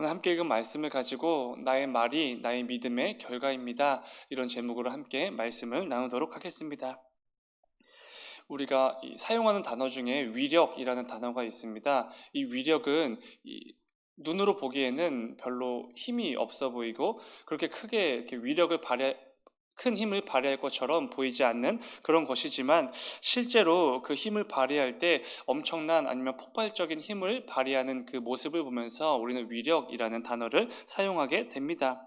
오늘 함께 읽은 말씀을 가지고 나의 말이 나의 믿음의 결과입니다. 이런 제목으로 함께 말씀을 나누도록 하겠습니다. 우리가 사용하는 단어 중에 위력이라는 단어가 있습니다. 이 위력은 이 눈으로 보기에는 별로 힘이 없어 보이고 그렇게 크게 위력을 발휘 큰 힘을 발휘할 것처럼 보이지 않는 그런 것이지만 실제로 그 힘을 발휘할 때 엄청난 아니면 폭발적인 힘을 발휘하는 그 모습을 보면서 우리는 위력이라는 단어를 사용하게 됩니다.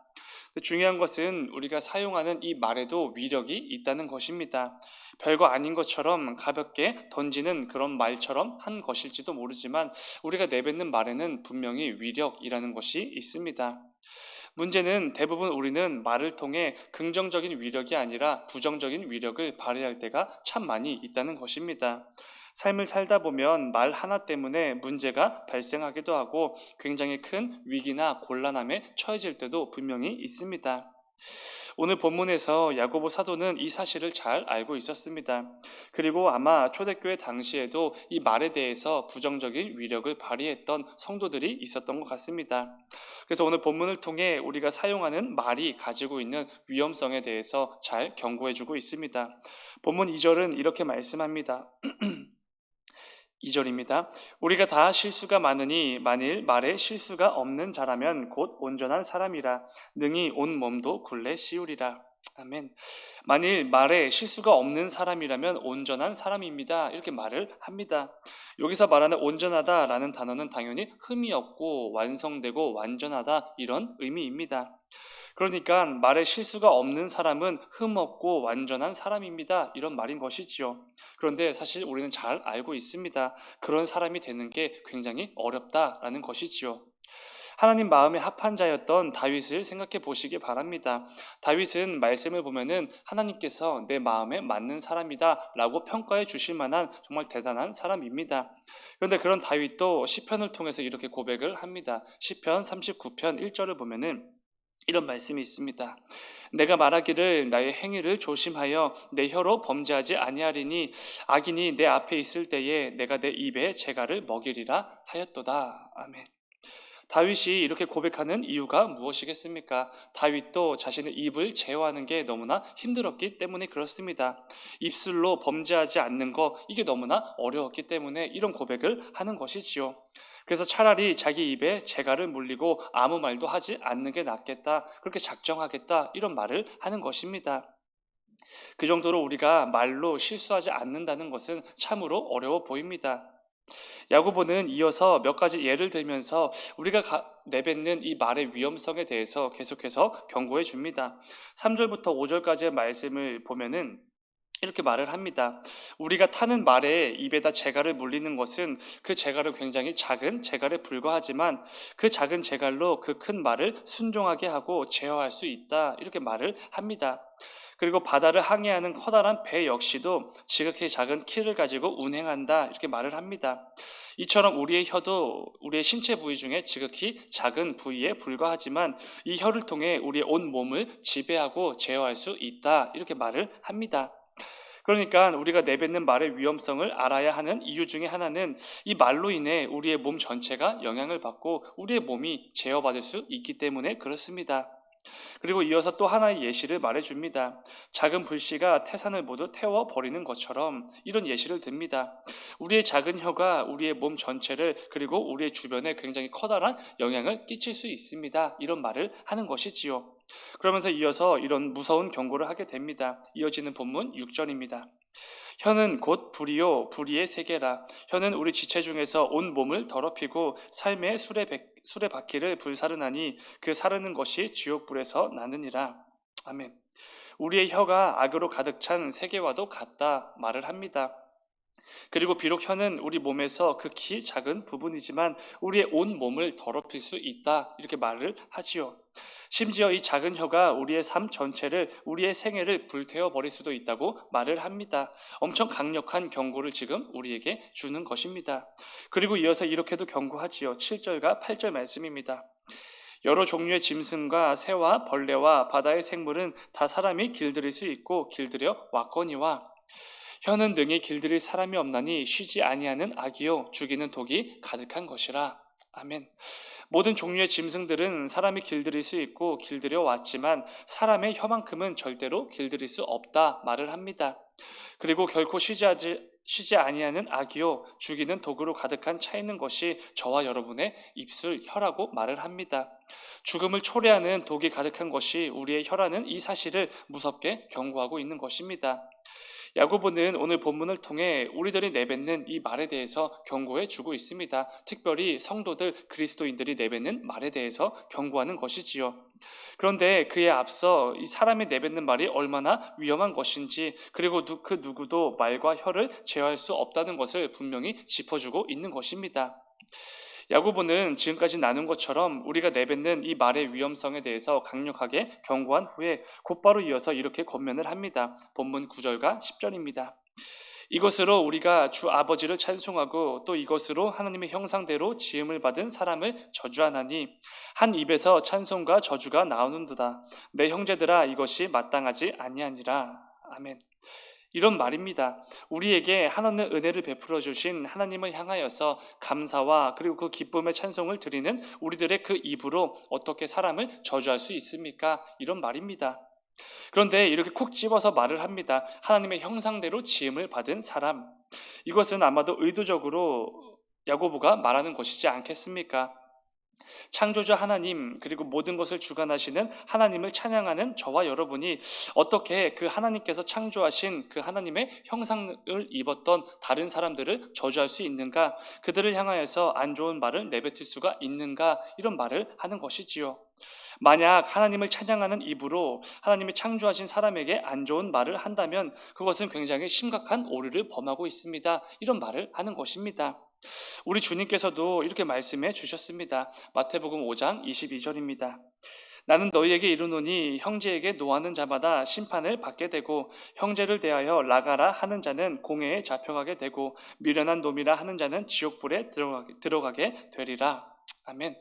중요한 것은 우리가 사용하는 이 말에도 위력이 있다는 것입니다. 별거 아닌 것처럼 가볍게 던지는 그런 말처럼 한 것일지도 모르지만 우리가 내뱉는 말에는 분명히 위력이라는 것이 있습니다. 문제는 대부분 우리는 말을 통해 긍정적인 위력이 아니라 부정적인 위력을 발휘할 때가 참 많이 있다는 것입니다. 삶을 살다 보면 말 하나 때문에 문제가 발생하기도 하고 굉장히 큰 위기나 곤란함에 처해질 때도 분명히 있습니다. 오늘 본문에서 야고보 사도는 이 사실을 잘 알고 있었습니다. 그리고 아마 초대교회 당시에도 이 말에 대해서 부정적인 위력을 발휘했던 성도들이 있었던 것 같습니다. 그래서 오늘 본문을 통해 우리가 사용하는 말이 가지고 있는 위험성에 대해서 잘 경고해주고 있습니다. 본문 2절은 이렇게 말씀합니다. 2절입니다. 우리가 다 실수가 많으니 만일 말에 실수가 없는 자라면 곧 온전한 사람이라 능히 온 몸도 굴레 씌우리라. 아멘. 만일 말에 실수가 없는 사람이라면 온전한 사람입니다. 이렇게 말을 합니다. 여기서 말하는 온전하다라는 단어는 당연히 흠이 없고 완성되고 완전하다 이런 의미입니다. 그러니까 말에 실수가 없는 사람은 흠없고 완전한 사람입니다. 이런 말인 것이지요. 그런데 사실 우리는 잘 알고 있습니다. 그런 사람이 되는 게 굉장히 어렵다라는 것이지요. 하나님 마음에 합한 자였던 다윗을 생각해 보시기 바랍니다. 다윗은 말씀을 보면은 하나님께서 내 마음에 맞는 사람이다 라고 평가해 주실 만한 정말 대단한 사람입니다. 그런데 그런 다윗도 시편을 통해서 이렇게 고백을 합니다. 시편 39편 1절을 보면은 이런 말씀이 있습니다. 내가 말하기를 나의 행위를 조심하여 내 혀로 범죄하지 아니하리니 악인이 내 앞에 있을 때에 내가 내 입에 재갈을 먹이리라 하였도다. 아멘. 다윗이 이렇게 고백하는 이유가 무엇이겠습니까? 다윗도 자신의 입을 제어하는 게 너무나 힘들었기 때문에 그렇습니다. 입술로 범죄하지 않는 거 이게 너무나 어려웠기 때문에 이런 고백을 하는 것이지요. 그래서 차라리 자기 입에 재갈을 물리고 아무 말도 하지 않는 게 낫겠다. 그렇게 작정하겠다. 이런 말을 하는 것입니다. 그 정도로 우리가 말로 실수하지 않는다는 것은 참으로 어려워 보입니다. 야고보는 이어서 몇 가지 예를 들면서 우리가 내뱉는 이 말의 위험성에 대해서 계속해서 경고해 줍니다. 3절부터 5절까지의 말씀을 보면은 이렇게 말을 합니다. 우리가 타는 말에 입에다 재갈을 물리는 것은 그 재갈은 굉장히 작은 재갈에 불과하지만 그 작은 재갈로 그 큰 말을 순종하게 하고 제어할 수 있다. 이렇게 말을 합니다. 그리고 바다를 항해하는 커다란 배 역시도 지극히 작은 키를 가지고 운행한다. 이렇게 말을 합니다. 이처럼 우리의 혀도 우리의 신체 부위 중에 지극히 작은 부위에 불과하지만 이 혀를 통해 우리의 온 몸을 지배하고 제어할 수 있다. 이렇게 말을 합니다. 그러니까 우리가 내뱉는 말의 위험성을 알아야 하는 이유 중에 하나는 이 말로 인해 우리의 몸 전체가 영향을 받고 우리의 몸이 제어받을 수 있기 때문에 그렇습니다. 그리고 이어서 또 하나의 예시를 말해줍니다. 작은 불씨가 태산을 모두 태워버리는 것처럼 이런 예시를 듭니다. 우리의 작은 혀가 우리의 몸 전체를 그리고 우리의 주변에 굉장히 커다란 영향을 끼칠 수 있습니다. 이런 말을 하는 것이지요. 그러면서 이어서 이런 무서운 경고를 하게 됩니다. 이어지는 본문 6절입니다. 혀는 곧 불이요 불의의 세계라. 혀는 우리 지체 중에서 온 몸을 더럽히고 삶의 수레, 수레 바퀴를 불사르나니 그 사르는 것이 지옥 불에서 나느니라. 아멘. 우리의 혀가 악으로 가득 찬 세계와도 같다 말을 합니다. 그리고 비록 혀는 우리 몸에서 극히 작은 부분이지만 우리의 온 몸을 더럽힐 수 있다. 이렇게 말을 하지요. 심지어 이 작은 혀가 우리의 삶 전체를 우리의 생애를 불태워 버릴 수도 있다고 말을 합니다. 엄청 강력한 경고를 지금 우리에게 주는 것입니다. 그리고 이어서 이렇게도 경고하지요. 7절과 8절 말씀입니다. 여러 종류의 짐승과 새와 벌레와 바다의 생물은 다 사람이 길들일 수 있고 길들여 왔거니와 혀는 등에 길들일 사람이 없나니 쉬지 아니하는 악이요 죽이는 독이 가득한 것이라. 아멘. 모든 종류의 짐승들은 사람이 길들일 수 있고 길들여 왔지만 사람의 혀만큼은 절대로 길들일 수 없다 말을 합니다. 그리고 결코 쉬지, 하지, 쉬지 아니하는 악이요 죽이는 독으로 가득한 차 있는 것이 저와 여러분의 입술 혀라고 말을 합니다. 죽음을 초래하는 독이 가득한 것이 우리의 혀라는 이 사실을 무섭게 경고하고 있는 것입니다. 야고보는 오늘 본문을 통해 우리들이 내뱉는 이 말에 대해서 경고해 주고 있습니다. 특별히 성도들 그리스도인들이 내뱉는 말에 대해서 경고하는 것이지요. 그런데 그에 앞서 이 사람이 내뱉는 말이 얼마나 위험한 것인지 그리고 그 누구도 말과 혀를 제어할 수 없다는 것을 분명히 짚어주고 있는 것입니다. 야고보는 지금까지 나눈 것처럼 우리가 내뱉는 이 말의 위험성에 대해서 강력하게 경고한 후에 곧바로 이어서 이렇게 권면을 합니다. 본문 9절과 10절입니다. 이것으로 우리가 주 아버지를 찬송하고 또 이것으로 하나님의 형상대로 지음을 받은 사람을 저주하나니 한 입에서 찬송과 저주가 나오는도다. 내 형제들아 이것이 마땅하지 아니하니라. 아멘. 이런 말입니다. 우리에게 하나님의 은혜를 베풀어 주신 하나님을 향하여서 감사와 그리고 그 기쁨의 찬송을 드리는 우리들의 그 입으로 어떻게 사람을 저주할 수 있습니까? 이런 말입니다. 그런데 이렇게 콕 집어서 말을 합니다. 하나님의 형상대로 지음을 받은 사람. 이것은 아마도 의도적으로 야고보가 말하는 것이지 않겠습니까? 창조주 하나님 그리고 모든 것을 주관하시는 하나님을 찬양하는 저와 여러분이 어떻게 그 하나님께서 창조하신 그 하나님의 형상을 입었던 다른 사람들을 저주할 수 있는가? 그들을 향하여서 안 좋은 말을 내뱉을 수가 있는가? 이런 말을 하는 것이지요. 만약 하나님을 찬양하는 입으로 하나님이 창조하신 사람에게 안 좋은 말을 한다면 그것은 굉장히 심각한 오류를 범하고 있습니다. 이런 말을 하는 것입니다. 우리 주님께서도 이렇게 말씀해 주셨습니다. 마태복음 5장 22절입니다. 나는 너희에게 이르노니 형제에게 노하는 자마다 심판을 받게 되고 형제를 대하여 나가라 하는 자는 공회에 잡혀가게 되고 미련한 놈이라 하는 자는 지옥불에 들어가게 되리라. 아멘.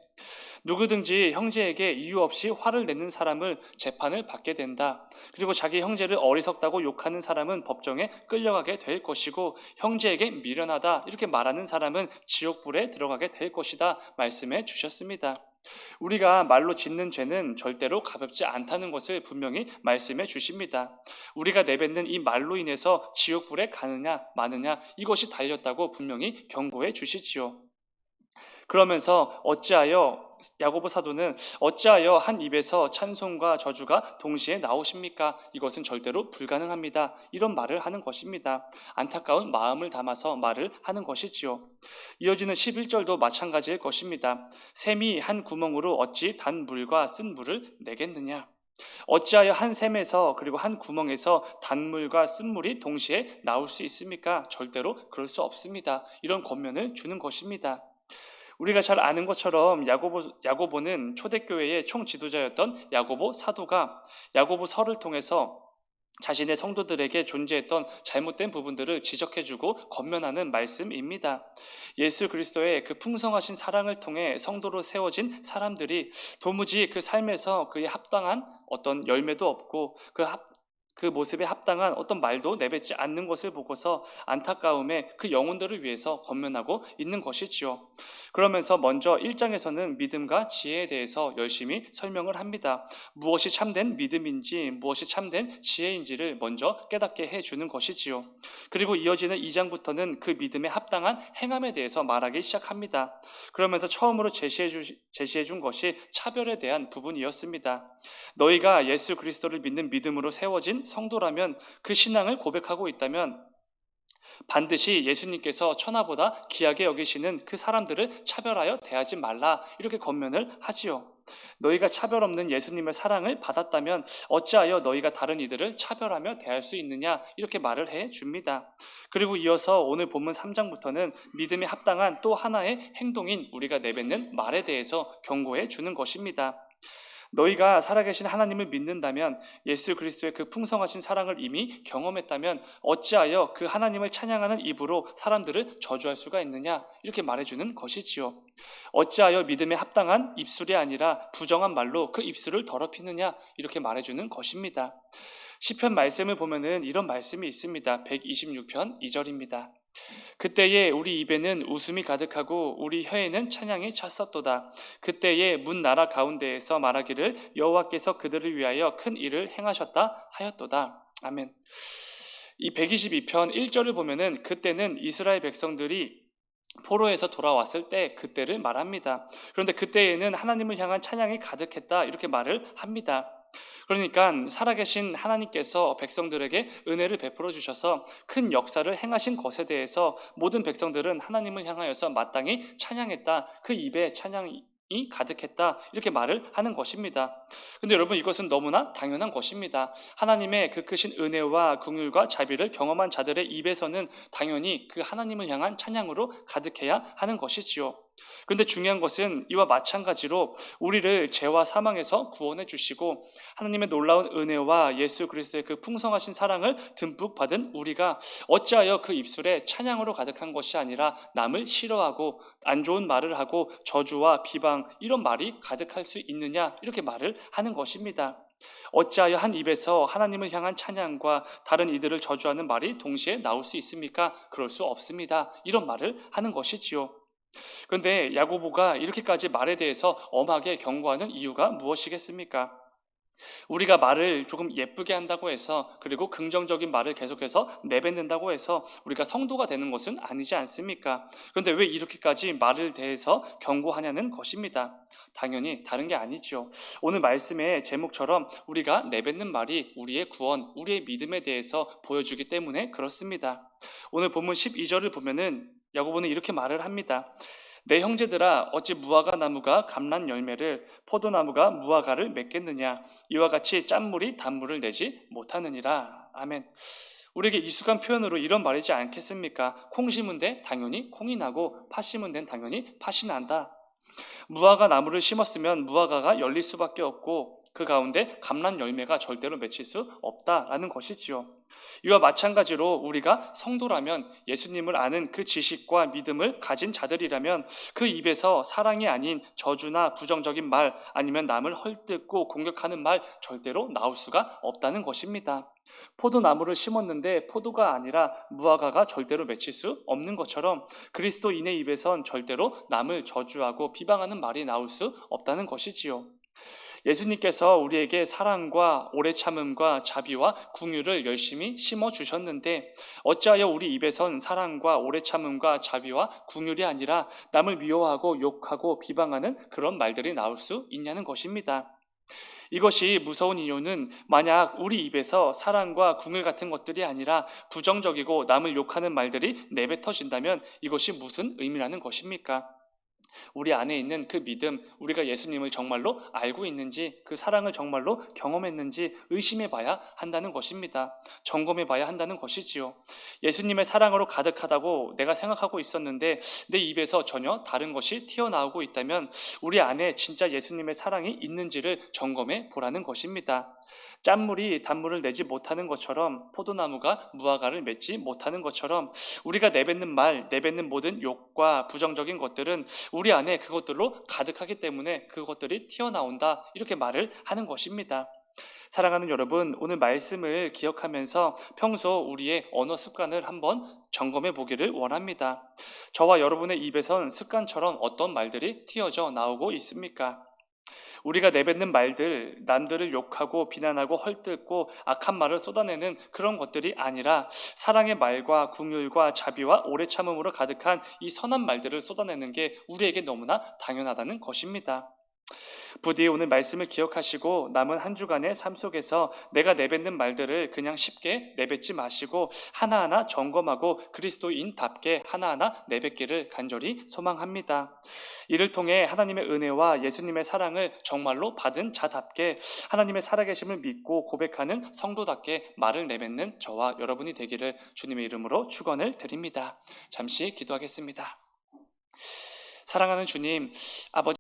누구든지 형제에게 이유 없이 화를 내는 사람을 재판을 받게 된다. 그리고 자기 형제를 어리석다고 욕하는 사람은 법정에 끌려가게 될 것이고 형제에게 미련하다 이렇게 말하는 사람은 지옥불에 들어가게 될 것이다 말씀해 주셨습니다. 우리가 말로 짓는 죄는 절대로 가볍지 않다는 것을 분명히 말씀해 주십니다. 우리가 내뱉는 이 말로 인해서 지옥불에 가느냐 마느냐 이것이 달렸다고 분명히 경고해 주시지요. 그러면서 어찌하여 야고보 사도는 어찌하여 한 입에서 찬송과 저주가 동시에 나오십니까? 이것은 절대로 불가능합니다. 이런 말을 하는 것입니다. 안타까운 마음을 담아서 말을 하는 것이지요. 이어지는 11절도 마찬가지일 것입니다. 샘이 한 구멍으로 어찌 단 물과 쓴 물을 내겠느냐? 어찌하여 한 샘에서 그리고 한 구멍에서 단물과 쓴물이 동시에 나올 수 있습니까? 절대로 그럴 수 없습니다. 이런 권면을 주는 것입니다. 우리가 잘 아는 것처럼 야고보, 야고보는 초대교회의 총 지도자였던 야고보 사도가 야고보 서를 통해서 자신의 성도들에게 존재했던 잘못된 부분들을 지적해주고 권면하는 말씀입니다. 예수 그리스도의 그 풍성하신 사랑을 통해 성도로 세워진 사람들이 도무지 그 삶에서 그에 합당한 어떤 열매도 없고 그 합, 그 모습에 합당한 어떤 말도 내뱉지 않는 것을 보고서 안타까움에 그 영혼들을 위해서 권면하고 있는 것이지요. 그러면서 먼저 1장에서는 믿음과 지혜에 대해서 열심히 설명을 합니다. 무엇이 참된 믿음인지 무엇이 참된 지혜인지를 먼저 깨닫게 해주는 것이지요. 그리고 이어지는 2장부터는 그 믿음에 합당한 행함에 대해서 말하기 시작합니다. 그러면서 처음으로 제시해, 주, 제시해 준 것이 차별에 대한 부분이었습니다. 너희가 예수 그리스도를 믿는 믿음으로 세워진 성도라면 그 신앙을 고백하고 있다면 반드시 예수님께서 천하보다 귀하게 여기시는 그 사람들을 차별하여 대하지 말라 이렇게 권면을 하지요. 너희가 차별 없는 예수님의 사랑을 받았다면 어찌하여 너희가 다른 이들을 차별하며 대할 수 있느냐 이렇게 말을 해 줍니다. 그리고 이어서 오늘 본문 3장부터는 믿음에 합당한 또 하나의 행동인 우리가 내뱉는 말에 대해서 경고해 주는 것입니다. 너희가 살아계신 하나님을 믿는다면 예수 그리스도의 그 풍성하신 사랑을 이미 경험했다면 어찌하여 그 하나님을 찬양하는 입으로 사람들을 저주할 수가 있느냐 이렇게 말해주는 것이지요. 어찌하여 믿음에 합당한 입술이 아니라 부정한 말로 그 입술을 더럽히느냐 이렇게 말해주는 것입니다. 시편 말씀을 보면은 이런 말씀이 있습니다. 126편 2절입니다. 그때에 우리 입에는 웃음이 가득하고 우리 혀에는 찬양이 찼었도다. 그때에 문 나라 가운데에서 말하기를 여호와께서 그들을 위하여 큰 일을 행하셨다 하였도다. 아멘. 이 122편 1절을 보면은 그때는 이스라엘 백성들이 포로에서 돌아왔을 때 그때를 말합니다. 그런데 그때에는 하나님을 향한 찬양이 가득했다 이렇게 말을 합니다. 그러니까 살아계신 하나님께서 백성들에게 은혜를 베풀어 주셔서 큰 역사를 행하신 것에 대해서 모든 백성들은 하나님을 향하여서 마땅히 찬양했다. 그 입에 찬양이 가득했다. 이렇게 말을 하는 것입니다. 근데 여러분 이것은 너무나 당연한 것입니다. 하나님의 그 크신 은혜와 긍휼과 자비를 경험한 자들의 입에서는 당연히 그 하나님을 향한 찬양으로 가득해야 하는 것이지요. 그런데 중요한 것은 이와 마찬가지로 우리를 죄와 사망에서 구원해 주시고 하나님의 놀라운 은혜와 예수 그리스도의 그 풍성하신 사랑을 듬뿍 받은 우리가 어찌하여 그 입술에 찬양으로 가득한 것이 아니라 남을 싫어하고 안 좋은 말을 하고 저주와 비방 이런 말이 가득할 수 있느냐 이렇게 말을 하는 것입니다. 어찌하여 한 입에서 하나님을 향한 찬양과 다른 이들을 저주하는 말이 동시에 나올 수 있습니까? 그럴 수 없습니다. 이런 말을 하는 것이지요. 그런데 야고보가 이렇게까지 말에 대해서 엄하게 경고하는 이유가 무엇이겠습니까? 우리가 말을 조금 예쁘게 한다고 해서 그리고 긍정적인 말을 계속해서 내뱉는다고 해서 우리가 성도가 되는 것은 아니지 않습니까? 그런데 왜 이렇게까지 말을 대해서 경고하냐는 것입니다. 당연히 다른 게 아니죠. 오늘 말씀의 제목처럼 우리가 내뱉는 말이 우리의 구원, 우리의 믿음에 대해서 보여주기 때문에 그렇습니다. 오늘 본문 12절을 보면은 야고보는 이렇게 말을 합니다. 내 형제들아 어찌 무화과 나무가 감란 열매를 포도나무가 무화과를 맺겠느냐 이와 같이 짠물이 단물을 내지 못하느니라 아멘. 우리에게 익숙한 표현으로 이런 말이지 않겠습니까? 콩 심은 데 당연히 콩이 나고 파 심은 데는 당연히 팥이 난다. 무화과 나무를 심었으면 무화과가 열릴 수밖에 없고 그 가운데 감란 열매가 절대로 맺힐 수 없다라는 것이지요. 이와 마찬가지로 우리가 성도라면 예수님을 아는 그 지식과 믿음을 가진 자들이라면 그 입에서 사랑이 아닌 저주나 부정적인 말 아니면 남을 헐뜯고 공격하는 말 절대로 나올 수가 없다는 것입니다. 포도나무를 심었는데 포도가 아니라 무화과가 절대로 맺힐 수 없는 것처럼 그리스도인의 입에선 절대로 남을 저주하고 비방하는 말이 나올 수 없다는 것이지요. 예수님께서 우리에게 사랑과 오래 참음과 자비와 궁유를 열심히 심어 주셨는데 어찌하여 우리 입에선 사랑과 오래 참음과 자비와 궁율이 아니라 남을 미워하고 욕하고 비방하는 그런 말들이 나올 수 있냐는 것입니다. 이것이 무서운 이유는 만약 우리 입에서 사랑과 궁을 같은 것들이 아니라 부정적이고 남을 욕하는 말들이 내뱉어진다면 이것이 무슨 의미라는 것입니까? 우리 안에 있는 그 믿음, 우리가 예수님을 정말로 알고 있는지, 그 사랑을 정말로 경험했는지 의심해 봐야 한다는 것입니다. 점검해 봐야 한다는 것이지요. 예수님의 사랑으로 가득하다고 내가 생각하고 있었는데 내 입에서 전혀 다른 것이 튀어나오고 있다면 우리 안에 진짜 예수님의 사랑이 있는지를 점검해 보라는 것입니다. 짠물이 단물을 내지 못하는 것처럼 포도나무가 무화과를 맺지 못하는 것처럼 우리가 내뱉는 말, 내뱉는 모든 욕과 부정적인 것들은 우리 안에 그것들로 가득하기 때문에 그것들이 튀어나온다. 이렇게 말을 하는 것입니다. 사랑하는 여러분, 오늘 말씀을 기억하면서 평소 우리의 언어 습관을 한번 점검해 보기를 원합니다. 저와 여러분의 입에선 습관처럼 어떤 말들이 튀어져 나오고 있습니까? 우리가 내뱉는 말들, 남들을 욕하고 비난하고 헐뜯고 악한 말을 쏟아내는 그런 것들이 아니라 사랑의 말과 궁율과 자비와 오래 참음으로 가득한 이 선한 말들을 쏟아내는 게 우리에게 너무나 당연하다는 것입니다. 부디 오늘 말씀을 기억하시고 남은 한 주간의 삶 속에서 내가 내뱉는 말들을 그냥 쉽게 내뱉지 마시고 하나하나 점검하고 그리스도인답게 하나하나 내뱉기를 간절히 소망합니다. 이를 통해 하나님의 은혜와 예수님의 사랑을 정말로 받은 자답게 하나님의 살아계심을 믿고 고백하는 성도답게 말을 내뱉는 저와 여러분이 되기를 주님의 이름으로 축원을 드립니다. 잠시 기도하겠습니다. 사랑하는 주님, 아버지